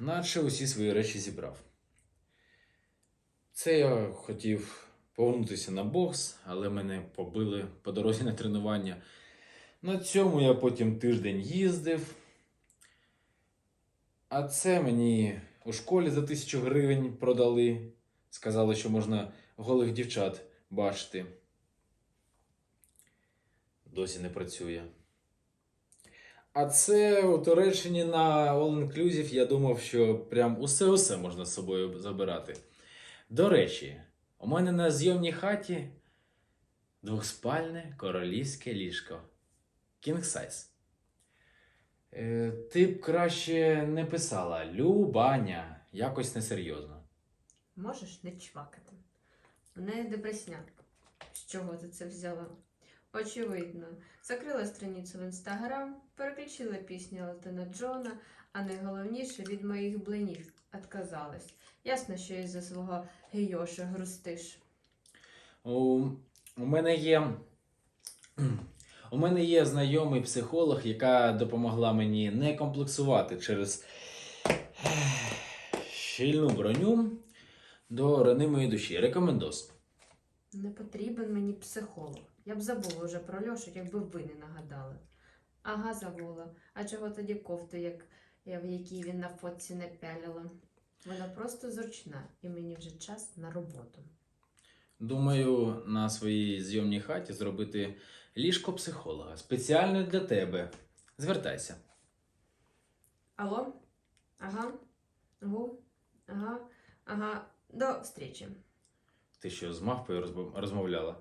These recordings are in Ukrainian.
наче усі свої речі зібрав. Це я хотів повернутися на бокс, але мене побили по дорозі на тренування. На цьому я потім тиждень їздив. А це мені у школі за тисячу гривень продали. Сказали, що можна голих дівчат бачити. Досі не працює. А це у Туреччині на All Inclusive я думав, що прям усе-усе можна з собою забирати. До речі, у мене на зйомній хаті двохспальне королівське ліжко. King size. Е, ти б краще не писала Любаня, якось несерйозно. Можеш не чвакати. У неї депресняк. З чого ти це взяла? Очевидно, закрила страницю в інстаграм, переключила пісню Елтона Джона, а найголовніше від моїх блинів отказалась. Ясно, що із-за свого гейоша грустиш. У, у мене є. У мене є знайомий психолог, яка допомогла мені не комплексувати через щільну броню до ранимої душі. Рекомендос. Не потрібен мені психолог. Я б забула вже про Льошу, якби ви не нагадали. Ага, забула. А чого тоді кофту, як я в якій він на фотці не пялила? Вона просто зручна, і мені вже час на роботу. Думаю, на своїй зйомній хаті зробити ліжко психолога. Спеціально для тебе. Звертайся. Алло? Ага. Гу? Ага. Ага. До встречи. Ти що, з мавпою розмовляла?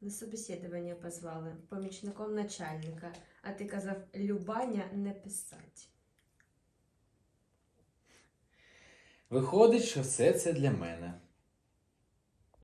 На собеседування позвали помічником начальника, а ти казав Любаня не писать. Виходить, що все це для мене.